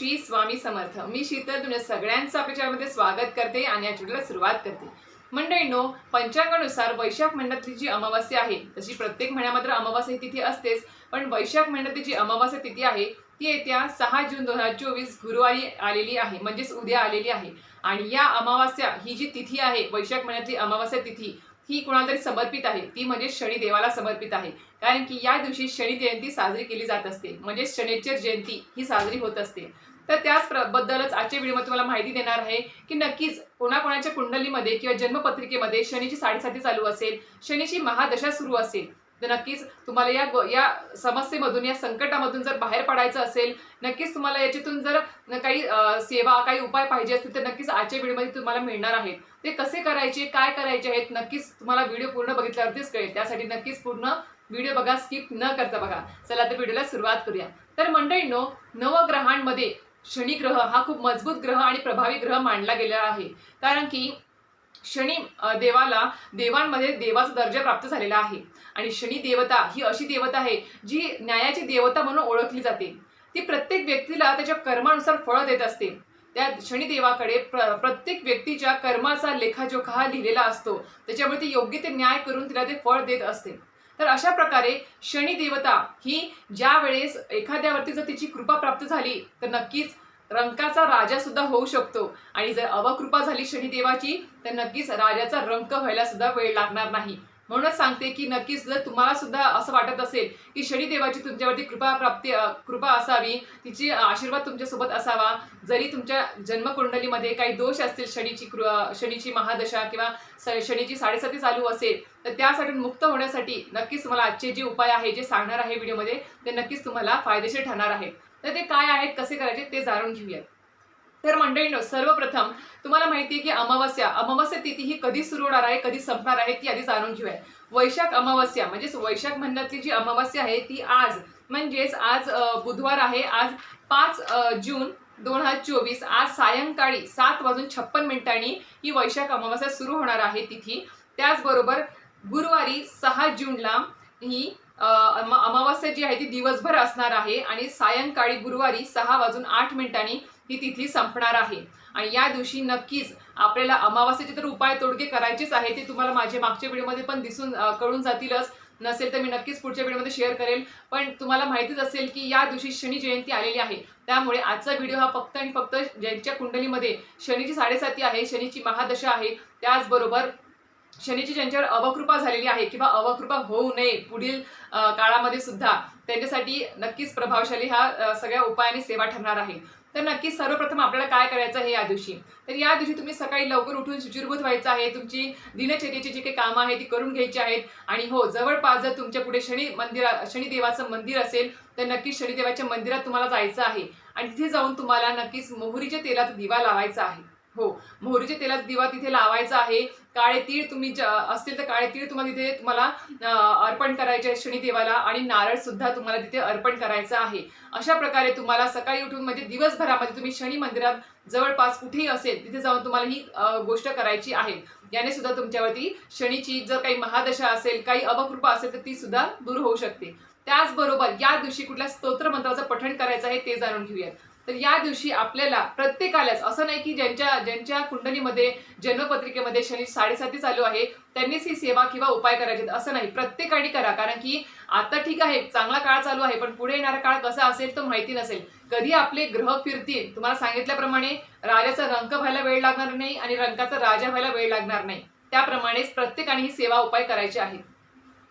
श्री स्वामी समर्थ. मी शीतल तुमच्या सगळ्यांचं आपल्या चॅनलमध्ये स्वागत करते आणि या सुरुवात करते. मंडळींनो पंचांगानुसार वैशाख महिन्यातली जी अमावास्या आहे तशी प्रत्येक महिन्यामात्र अमावास्या ही तिथी असतेच. पण वैशाख महिन्यातली जी अमावास्या तिथी आहे ती येत्या सहा जून दोन हजार चोवीस गुरुवारी आलेली आहे म्हणजेच उद्या आलेली आहे. आणि या अमावास्या ही जी तिथी आहे वैशाख महिन्यातली अमावास्या तिथी ही कोणाला तरी समर्पित आहे ती म्हणजे शनिदेवाला समर्पित आहे. कारण की या दिवशी शनी जयंती साजरी केली जात असते म्हणजे शनिचर जयंती ही साजरी होत असते. तर त्याच प्र- बद्दलच आजच्या व्हिडिओमध्ये तुम्हाला माहिती देणार आहे की नक्कीच कोणाकोणाच्या कुंडलीमध्ये किंवा जन्मपत्रिकेमध्ये शनीची साडेसाती चालू असेल शनीची महादशा सुरू असेल तर नक्कीच तुम्हाला या या समस्येमधून या संकटामधून जर बाहेर पडायचं असेल नक्कीच तुम्हाला याच्यातून जर न काही सेवा काही उपाय पाहिजे असतील तर नक्कीच आजच्या व्हिडिओमध्ये तुम्हाला मिळणार आहेत. ते कसे करायचे काय करायचे आहेत नक्कीच तुम्हाला व्हिडिओ पूर्ण बघितल्यावरतीच कळेल. त्यासाठी नक्कीच पूर्ण व्हिडिओ बघा स्किप न करता बघा. चला तर व्हिडिओला सुरुवात करूया. तर मंडळींनो नवग्रहांमध्ये शनी ग्रह हा खूप मजबूत ग्रह आणि प्रभावी ग्रह मानला गेला आहे. कारण की शनी देवाला देवांमध्ये देवाचा दर्जा प्राप्त झालेला आहे. आणि शनी देवता ही अशी देवता आहे जी न्यायाची देवता म्हणून ओळखली जाते. ती प्रत्येक व्यक्तीला त्याच्या कर्मानुसार फळ देत असते. त्या शनिदेवाकडे प्र प्रत्येक व्यक्तीच्या कर्माचा लेखाजोखा हा लिहिलेला असतो. त्याच्यामुळे ती योग्य ते न्याय करून तिला ते फळ देत असते. तर अशा प्रकारे शनी देवता ही ज्या वेळेस एखाद्यावरती जर तिची कृपा प्राप्त झाली तर नक्कीच रंकाचा राजा सुद्धा होऊ शकतो. आणि जर अवकृपा झाली शनिदेवाची तर नक्कीच राजाचा रंक व्हायला सुद्धा वेळ लागणार नाही. म्हणूनच सांगते की नक्कीच जर तुम्हाला सुद्धा असं वाटत असेल की शनिदेवाची तुमच्यावरती कृपा प्राप्ती कृपा असावी तिची आशीर्वाद तुमच्यासोबत असावा जरी तुमच्या जन्मकुंडलीमध्ये काही दोष असतील शनीची कृ शनीची महादशा किंवा स- शनीची साडेसाती चालू असेल तर त्यासाठी मुक्त होण्यासाठी नक्कीच तुम्हाला आजचे जे उपाय आहे जे सांगणार आहे व्हिडिओमध्ये ते नक्कीच तुम्हाला फायदेशीर ठरणार आहे. तर ते काय आहेत कसे करायचे ते जाणून घेऊयात. तर मंडळीनं सर्वप्रथम तुम्हाला माहिती आहे की अमावस्या अमावस्या तिथी ही कधी सुरू होणार आहे कधी संपणार आहे ती आधी जाणून घेऊया. वैशाख अमावस्या म्हणजेच वैशाख महिन्यातली जी अमावस्या आहे ती आज म्हणजेच आज बुधवार आहे. आज पाच जून दोन हजार चोवीस आज सायंकाळी सात वाजून छप्पन मिनिटांनी ही वैशाख अमावस्या सुरू होणार आहे तिथी. त्याचबरोबर गुरुवारी सहा जूनला ही अमावस्या जी आहे ती दिवसभर असणार आहे आणि सायंकाळी गुरुवारी सहा वाजून आठ मिनिटांनी ही तिथी संपणार आहे. आणि या दिवशी नक्कीच आपल्याला अमावास्याचे तर उपाय तोडगे करायचेच आहे ते तुम्हाला माझ्या मागच्या व्हिडिओमध्ये पण दिसून कळून जातीलच. नसेल तर मी नक्कीच पुढच्या व्हिडिओमध्ये शेअर करेल. पण तुम्हाला माहितीच असेल की या दिवशी शनी जयंती आलेली आहे. त्यामुळे आजचा व्हिडिओ हा फक्त आणि फक्त ज्यांच्या कुंडलीमध्ये शनीची साडेसाती आहे शनीची महादशा आहे त्याचबरोबर शनीची ज्यांच्यावर अवकृपा झालेली आहे किंवा अवकृपा होऊ नये पुढील काळामध्ये सुद्धा त्यांच्यासाठी नक्कीच प्रभावशाली हा सगळ्या उपायाने सेवा ठरणार आहे. तर नक्कीच सर्वप्रथम आपल्याला काय करायचं हे या दिवशी? तर या दिवशी तुम्ही सकाळी लवकर उठून शुचिरभूत व्हायचं आहे. तुमची दिनचर्येची जी काही कामं आहेत ती करून घ्यायची आहेत. आणि हो जवळपास जर तुमच्यापुढे शनी मंदिरा शनिदेवाचं मंदिर असेल तर नक्कीच शनिदेवाच्या मंदिरात तुम्हाला जायचं आहे. आणि तिथे जाऊन तुम्हाला नक्कीच मोहरीच्या तेलाचा दिवा लावायचा आहे. हो. मोहरीच्या तेलाचा दिवा तिथे लावायचा आहे. काळे तीळ तुम्ही ज- असतील तर काळे तीळ तुम्हाला तिथे तुम्हाला अर्पण करायचे आहे शनिदेवाला आणि नारळ सुद्धा तुम्हाला तिथे अर्पण करायचं आहे. अशा प्रकारे तुम्हाला सकाळी उठून म्हणजे दिवसभरामध्ये तुम्ही शनी मंदिरात जवळपास कुठेही असेल तिथे जाऊन तुम्हाला ही गोष्ट करायची आहे. याने सुद्धा तुमच्यावरती शनीची जर काही महादशा असेल काही अवकृपा असेल तर ती सुद्धा दूर होऊ शकते. त्याचबरोबर या दिवशी कुठल्या स्तोत्र मंत्राचं पठण करायचं आहे ते जाणून घेऊयात. तर या दिवशी आपल्याला प्रत्येकालाच असं नाही की ज्यांच्या ज्यांच्या कुंडलीमध्ये जन्मपत्रिकेमध्ये शनी साडेसाती चालू आहे त्यांनीच ही सेवा किंवा उपाय करायचे असं नाही. प्रत्येकाने करा कारण की आता ठीक आहे चांगला काळ चालू आहे पण पुढे येणारा काळ कसा असेल तो माहिती नसेल. कधी आपले ग्रह फिरतील तुम्हाला सांगितल्याप्रमाणे राजाचा रंक व्हायला वेळ लागणार नाही आणि रंकाचा राजा व्हायला वेळ लागणार नाही. त्याप्रमाणेच प्रत्येकाने ही सेवा उपाय करायचे आहेत.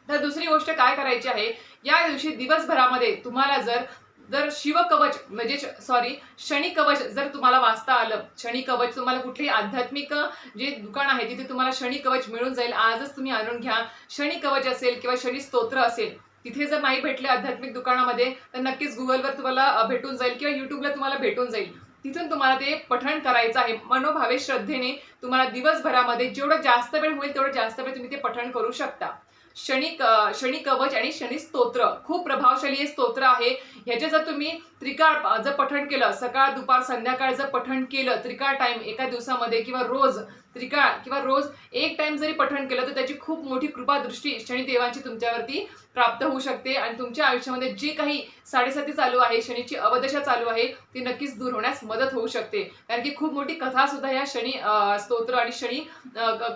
तर दुसरी गोष्ट काय करायची आहे? या दिवशी दिवसभरामध्ये तुम्हाला जर जर शिवकवच म्हणजे सॉरी शनी कवच जर तुम्हाला वाचता आलं शनी कवच तुम्हाला कुठलेही आध्यात्मिक जे दुकान आहे तिथे तुम्हाला शनी कवच मिळून जाईल आजच तुम्ही आणून घ्या. शनी कवच असेल किंवा शनी स्तोत्र असेल तिथे जर नाही भेटले आध्यात्मिक दुकानामध्ये तर नक्कीच गुगलवर तुम्हाला भेटून जाईल किंवा युट्यूबला तुम्हाला भेटून जाईल. तिथून तुम्हाला ते पठण करायचं आहे. मनोभावे श्रद्धेने तुम्हाला दिवसभरामध्ये जेवढं जास्त वेळ होईल तेवढं जास्त वेळ तुम्ही ते पठण करू शकता. शनी क- शनी कवच आणि शनी स्तोत्र. खूप प्रभावशाली हे स्तोत्र आहे. ह्याचे जर तुम्ही त्रिकाळ जर पठण केलं सकाळ दुपार संध्याकाळ जर पठण केलं त्रिकाळ टाईम एका दिवसामध्ये किंवा रोज त्रिकाळ किंवा रोज एक टाइम जरी पठण केलं तर त्याची खूप मोठी कृपा दृष्टी शनिदेवांची तुमच्यावरती प्राप्त होऊ शकते आणि तुमच्या आयुष्यामध्ये जी काही साडेसाती चालू आहे शनीची अवदशा चालू आहे ती नक्कीच दूर होण्यास मदत होऊ शकते. कारण की खूप मोठी कथा सुद्धा या शनी स्तोत्र आणि शनी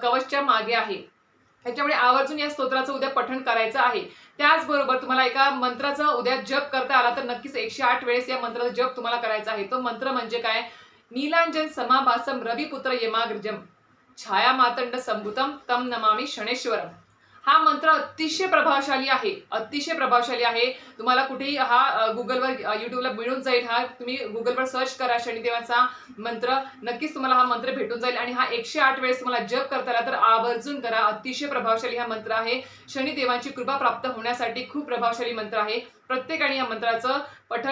कवचच्या मागे आहे. त्याच्यामुळे आवर्जून या स्तोत्राचं उद्या पठण करायचं आहे. त्याचबरोबर तुम्हाला एका मंत्राचा उद्या जप करता आला तर नक्कीच एकशे आठ वेळेस या मंत्राचा जप तुम्हाला करायचा आहे. तो मंत्र म्हणजे काय? नीलांजन समाभासम रविपुत्र यमाग्रजम छाया मातंड संभूतम तम नमामी शनेश्वरम हा मंत्र अतिशय प्रभावशाली आहे. अतिशय प्रभावशाली आहे. तुम्हाला कुठेही हा गुगलवर अ, युट्यूबला मिळून जाईल. हा तुम्ही गुगलवर सर्च करा शनिदेवाचा मंत्र. नक्कीच तुम्हाला हा मंत्र भेटून जाईल आणि हा एकशे आठ वेळेस तुम्हाला जप करता आला तर आवर्जून करा. अतिशय प्रभावशाली हा मंत्र आहे. शनिदेवांची कृपा प्राप्त होण्यासाठी खूप प्रभावशाली मंत्र आहे. प्रत्येकाने या मंत्राचं पठ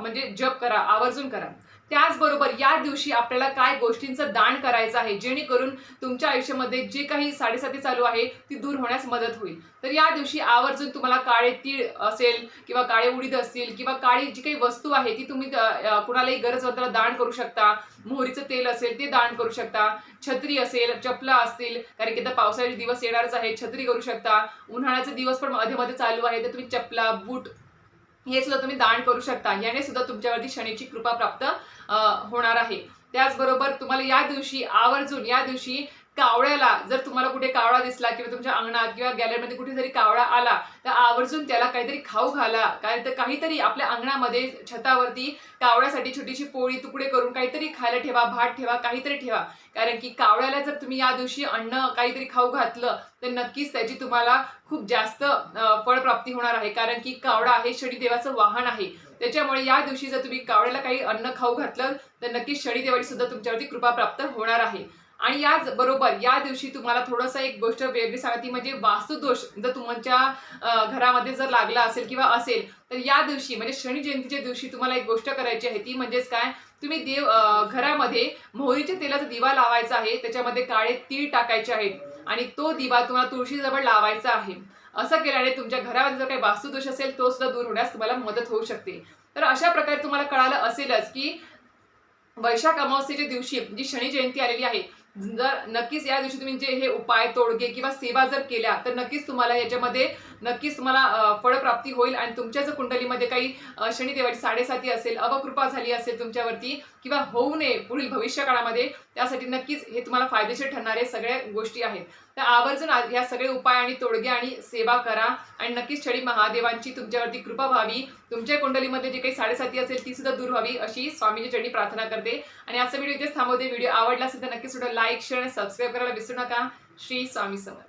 म्हणजे जप करा. आवर्जून करा. त्याचबरोबर या दिवशी आपल्याला काय गोष्टींचं दान करायचं आहे जेणेकरून तुमच्या आयुष्यामध्ये जे काही साडेसाती चालू आहे ती दूर होण्यास मदत होईल. तर या दिवशी आवर्जून तुम्हाला काळे तीळ असेल किंवा काळे उडीद असतील किंवा काळी जी काही वस्तू आहे ती तुम्ही कुणालाही गरजवंताला दान करू शकता. मोहरीचं तेल असेल ते दान करू शकता. छत्री असेल चपला असतील कारण की आता पावसाळ्याचे दिवस येणारच आहे छत्री करू शकता. उन्हाळ्याचे दिवस पण मध्ये मध्ये चालू आहे तर तुम्ही चपला बूट हे सुद्धा तुम्ही दान करू शकता. याने सुद्धा तुमच्यावरती शनीची कृपा प्राप्त होणार आहे. त्याचबरोबर तुम्हाला या दिवशी आवर्जून या दिवशी कावळ्याला जर तुम्हाला कुठे कावळा दिसला किंवा तुमच्या अंगणात किंवा गॅलरीमध्ये कुठे जरी कावळा आला तर आवर्जून त्याला काहीतरी खाऊ घाला. कारण तर काहीतरी आपल्या अंगणामध्ये छतावरती कावळ्यासाठी छोटीशी पोळी तुकडे करून काहीतरी खायला ठेवा भात ठेवा काहीतरी ठेवा. कारण की कावळ्याला जर तुम्ही या दिवशी अन्न काहीतरी खाऊ घातलं तर नक्कीच त्याची तुम्हाला खूप जास्त फळप्राप्ती होणार आहे. कारण की कावळा हे शनिदेवाचं वाहन आहे. त्याच्यामुळे या दिवशी जर तुम्ही कावळ्याला काही अन्न खाऊ घातलं तर नक्कीच शनिदेवाची सुद्धा तुमच्यावरती कृपा प्राप्त होणार आहे. आणि याच बरोबर या दिवशी तुम्हाला थोडंसं एक गोष्ट वेगळी सांगा ती म्हणजे वास्तुदोष जर तुमच्या घरामध्ये जर लागला असेल किंवा असेल तर या दिवशी म्हणजे शनी जयंतीच्या दिवशी तुम्हाला एक गोष्ट करायची आहे ती म्हणजेच काय? तुम्ही देव घरामध्ये मोहरीच्या तेलाचा दिवा लावायचा आहे त्याच्यामध्ये काळे तीळ टाकायचे आहेत आणि तो दिवा तुम्हाला तुळशीजवळ लावायचा आहे. असं केल्याने तुमच्या घरामध्ये जर काही वास्तुदोष असेल तो सुद्धा दूर होण्यास तुम्हाला मदत होऊ शकते. तर अशा प्रकारे तुम्हाला कळालं असेलच की वैशाख अमावस्येच्या दिवशी जी शनी जयंती आलेली आहे जर नक्कीच या दिवशी तुम्ही जे हे उपाय तोडगे किंवा सेवा जर केल्या तर नक्कीच तुम्हाला याच्यामध्ये नक्कीच तुम्हाला फळप्राप्ती होईल. आणि तुमच्या जर कुंडलीमध्ये काही शनिदेवाची साडेसाती असेल अवकृपा झाली असेल तुमच्यावरती किंवा होऊ नये पुढील भविष्य काळामध्ये त्यासाठी नक्कीच हे तुम्हाला फायदेशीर ठरणारे सगळ्या गोष्टी आहेत. तर आवर्जून आ- ह्या सगळे उपाय आणि तोडगे आणि सेवा करा. आणि नक्कीच छडी महादेवांची तुमच्यावरती कृपा व्हावी. तुमच्या कुंडलीमध्ये जे काही साडेसाती असेल ती सुद्धा दूर व्हावी अशी स्वामीची चढणी प्रार्थना करते. आणि असा व्हिडिओ इथेच थांबवते. व्हिडिओ आवडला असेल तर नक्कीच सुद्धा लाईक शेअर आणि सबस्क्राईब करायला विसरू नका. श्री स्वामी समर्थ.